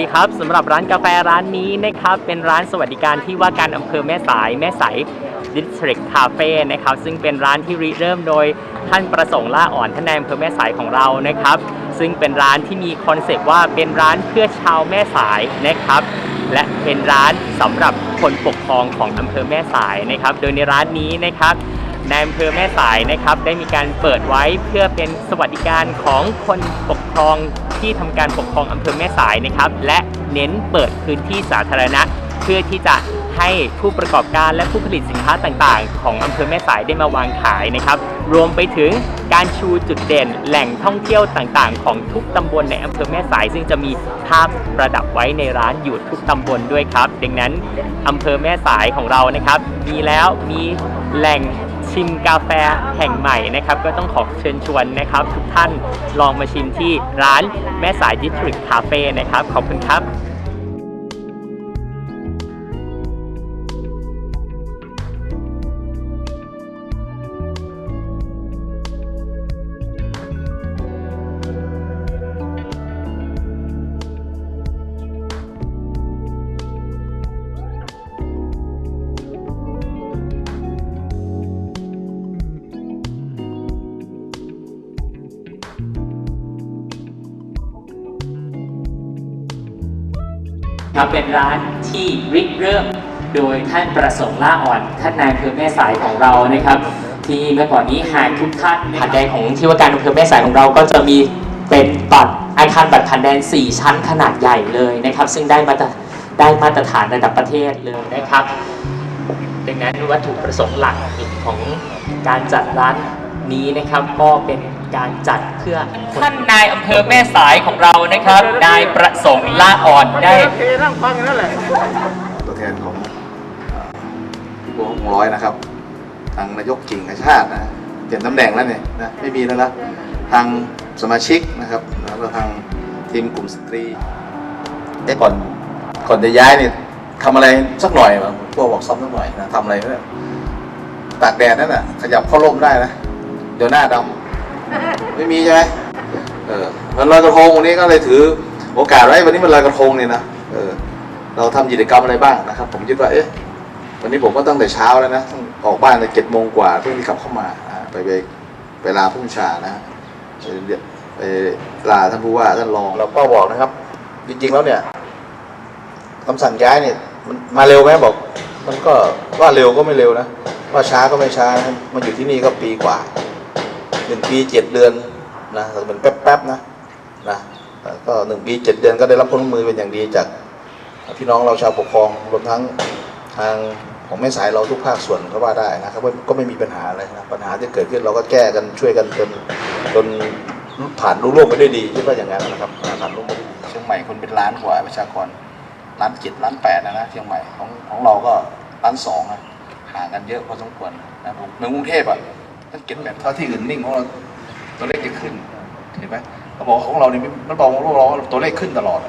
ดีครับสำหรับร้านกาแฟร้านนี้นะครับเป็นร้านสวัสดิการที่ว่าการอำเภอแม่สายแม่ใสดิสทริกคาเฟ่นะครับซึ่งเป็นร้านที่ริเริ่มโดยท่านประสงค์ล่าอ่อนท่านนายอำเภอแม่สายของเรานะครับ ซึ่งเป็นร้านที่มีคอนเซปต์ว่าเป็นร้านเพื่อชาวแม่สายนะครับ และเป็นร้านสำหรับคนปกครองของอำเภอแม่สายนะครับ โดยในร้านนี้นะครับในอำเภอแม่สายนะครับได้มีการเปิดไว้เพื่อเป็นสวัสดิการของคนปกครอง ที่ทำการปกครองอำเภอแม่สายนะครับ และเน้นเปิดพื้นที่สาธารณะ เพื่อที่จะให้ผู้ประกอบการและผู้ผลิตสินค้าต่างๆ ของอำเภอแม่สายได้มาวางขายนะครับ รวมไปถึงการชูจุดเด่นแหล่งท่องเที่ยวต่างๆ ของทุกตำบลในอำเภอแม่สาย ซึ่งจะมีภาพประดับไว้ในร้านอยู่ทุกตำบลด้วยครับ ดังนั้นอำเภอแม่สายของเรานะครับ มีแล้วมีแหล่ง ชิมกาแฟแห่งใหม่นะครับ ก็ต้องขอเชิญชวนนะครับ ทุกท่านลองมาชิมที่ร้านแม่สายดิสทริกคาเฟ่นะครับ ขอบคุณครับ ครับเป็นร้านที่ริเริ่มโดยท่านประสงค์ล่าอ่อน ท่านนายอำเภอแม่สายของเรานะครับ ที่เมื่อก่อนนี้หากทุกท่านผ่านแดนของที่ว่าการอำเภอแม่สายของเราก็จะมีเป็นบัตรอาคารบัตรผ่านแดน 4 ชั้นขนาดใหญ่เลยนะครับ ซึ่งได้มาตรได้มาตรฐานระดับประเทศเลยนะครับ ดังนั้นวัตถุประสงค์หลักของการจัดร้าน นี้นะครับก็เป็นการจัดเพื่อท่านนายอำเภอแม่สายของเรานะครับ นายประสงค์ล่าอ่อนได้นั่งฟังอยู่นั่นแหละตัวแทนของเอ่อพี่บัวหกร้อยนะครับ ทางนายกกิ่งแห่งชาตินะเปลี่ยนตำแหน่งแล้วเนี่ยนะไม่มีแล้วนะทางสมาชิกนะครับแล้วก็ทางทีมกลุ่มสตรีเอ๊ะก่อนก่อนจะย้ายเนี่ยทำอะไรสักหน่อยมั้งพวกบอกซ้อมสักหน่อยนะทำอะไรเนี่ยตากแดดนั่นน่ะขยับเข้าร่มได้นะ เดี๋ยวหน้าดำไม่มีใช่ไหมเออวันลอยกระทงวันนี้ก็เลยถือ โอกาสไว้วันนี้มันลอยกระทงเนี่ยนะเออเราทำกิจกรรมอะไรบ้างนะครับ ผมคิดว่าเอ๊ะวันนี้ผมก็ตั้งแต่เช้าแล้วนะออกบ้านในเจ็ดโมงกว่าเพื่อที่ขับเข้ามาไปไปไปลาผู้บัญชานะไปไปลาท่านผู้ว่าท่านรองเราก็บอกนะครับ จริง ๆ แล้วเนี่ยคำสั่งย้ายเนี่ยมันมาเร็วไหมบอก มันก็ว่าเร็วก็ไม่เร็วนะว่าช้าก็ไม่ช้านะมาอยู่ที่นี่ก็ปีกว่า หนึ่งปีเจ็ดเดือนนะแต่มันแป๊บๆนะนะก็หนึ่งปีเจ็ดเดือนก็ได้รับความร่วมมือเป็นอย่างดีจากพี่น้องเราชาวปกครองรวมทั้งทางของแม่สายเราทุกภาคส่วนก็ว่าได้นะครับว่ก็ไม่มีปัญหาอะไรนะปัญหาที่เกิดขึ้นเราก็แก้กันช่วยกันจนจนผ่านรุ่งโรจน์ไปได้ดีคิดว่าอย่างนั้นนะครับผ่านรุ่งโรจน์ไปด้เชียงใหม่คนเป็นล้านกว่าประชากรล้านเจ็ดล้านแปดนะนะเชียงใหม่ของของเราก็ล้านสองนะห่างกันเยอะพอสมควรนะผมเมืองกรุงเทพอะ ถ้าเก็บแบบเท่าที่อื่นนิ่งของเราตัวเลขจะขึ้นเห็นไหมเขาบอกของเราเนี่ยมันบอกว่าเราตัวเลขขึ้นตลอด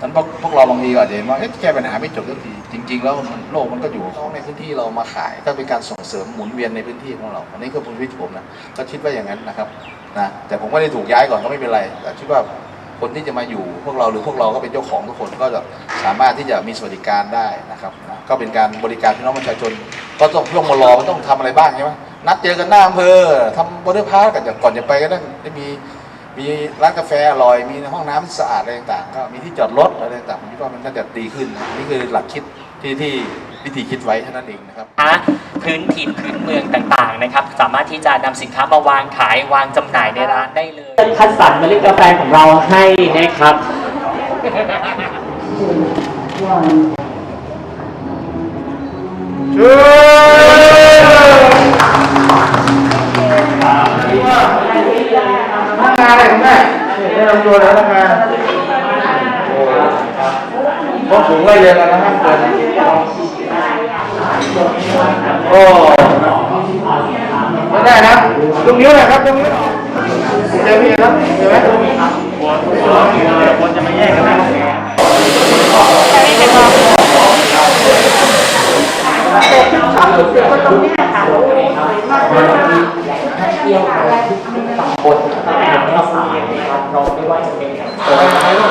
นั้นพวกพวกเราบางทีก็อาจจะเห็นว่าเอ๊ะแก้ปัญหาไม่จบสักทีจริง ๆ แล้วโลกมันก็อยู่ของเขาในพื้นที่เรามาขายก็เป็นการส่งเสริมหมุนเวียนในพื้นที่ของเรา อันนี้ก็เป็นวิธีผมนะก็คิดว่าอย่างนั้นนะครับนะแต่ผมไม่ได้ถูกย้ายก่อนก็ไม่เป็นไรแต่คิดว่าคนที่จะมาอยู่พวกเราหรือพวกเราก็เป็นเจ้าของทุกคนก็จะสามารถที่จะมีสวัสดิการได้นะครับนะก็เป็นการบริการพี่น้องประชาชนก็ต้องพวกมารอมันต้องทำอะไรบ้างใช่ไหม นัดเจอกันหน้าอำเภอทำบอเดอร์พาร์กันอย่างก่อนจะไปก็ได้ได้มีมีร้านกาแฟอร่อย มีห้องน้ำที่สะอาดอะไรต่างๆ ก็มีที่จอดรถอะไรต่างๆผมคิดว่ามันน่าจะดีขึ้นนะนี่คือหลักคิดที่ที่วิธีคิดไว้เท่านั้นเองนะครับ ค้าพื้นถิ่นพื้นเมืองต่างๆนะครับ สามารถที่จะนำสินค้ามาวางขายวางจำหน่ายในร้านได้เลย คัดสรรเมล็ดกาแฟของเราให้นะครับทำาอะไรของแม่ได้ลำตัวแล้วทำงานโอ้พวกสูงไล่เรียนกันนะห้ามเกินโอ้ไม่ได้นะตรงนิ้วนะครับตรงนิ้วเจอพี่ครับเจอไหมคนจะมาแยกกันได้เที่ยวกันทุกตำบลในแม่สายนะครับเราไม่ว่าจะเป็นอำเภอ